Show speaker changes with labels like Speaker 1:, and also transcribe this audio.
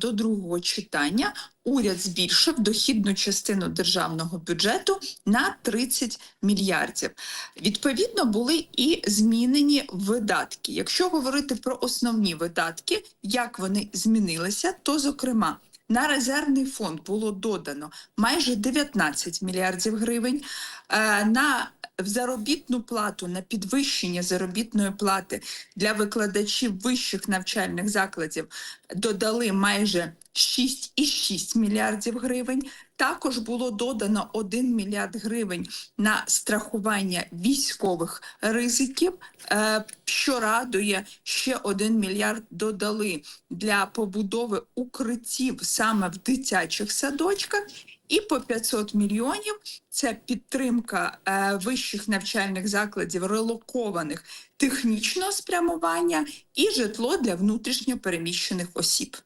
Speaker 1: до другого читання уряд збільшив дохідну частину державного бюджету на 30 мільярдів. Відповідно, були і змінені видатки. Якщо говорити про основні видатки, як вони змінилися, то зокрема. На резервний фонд було додано майже 19 мільярдів гривень. Е, На заробітну плату на підвищення заробітної плати для викладачів вищих навчальних закладів додали майже 6,6 мільярдів гривень. Також було додано 1 мільярд гривень на страхування військових ризиків. Е, Що радує, ще 1 мільярд додали для побудови укриттів саме в дитячих садочках. І по 500 мільйонів це підтримка е, вищих навчальних закладів релокованих технічного спрямування і житло для внутрішньо переміщених осіб.